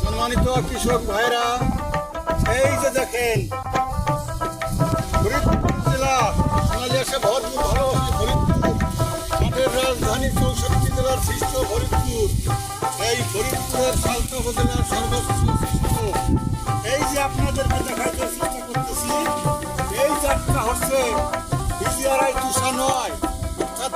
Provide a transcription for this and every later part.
সম্মানিত কৃষক ভাইরা, এই যে দেখেন, ফরিদপুর জেলা সোনালী আসে ভরপুর ভালোবাসি ফরিদপুর। মাঠের রাজধানী চৌষট্টি জেলার সৃষ্ট ফরিদপুর। এই ফরিদপুরের সালতা উপজেলার সর্বোচ্চ এই যে আপনাদেরকে দেখাইতে চেষ্টা করতেছি, এই যাত্রা হচ্ছে বিজিআরআই তুষা নয়।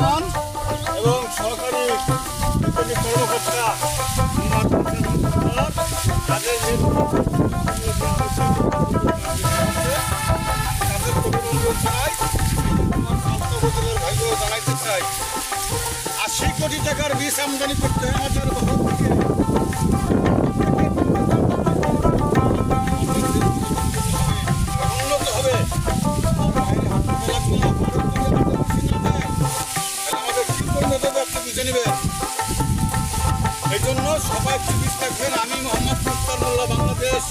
রহমান এবং সরকারি কর্মকর্তা তাদের আশি কোটি টাকার বীজ আমদানি করতে হয় আমাদের ভারত থেকে এই জন্য সবাই চিকিৎস থাকবেন আমি মোহাম্মদ মুক্তার মোল্লা বাংলাদেশ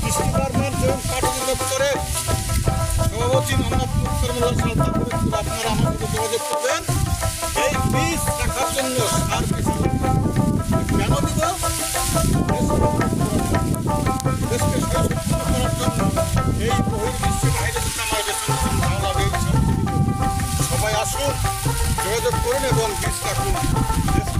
কৃষি ডিপার্টমেন্ট এবং কাঠ করে সভাপতি মোহাম্মদ মুক্তার মোল্লা সালতা আপনারা আমার যোগাযোগ করুন এবং বীজ রাখুন দেশ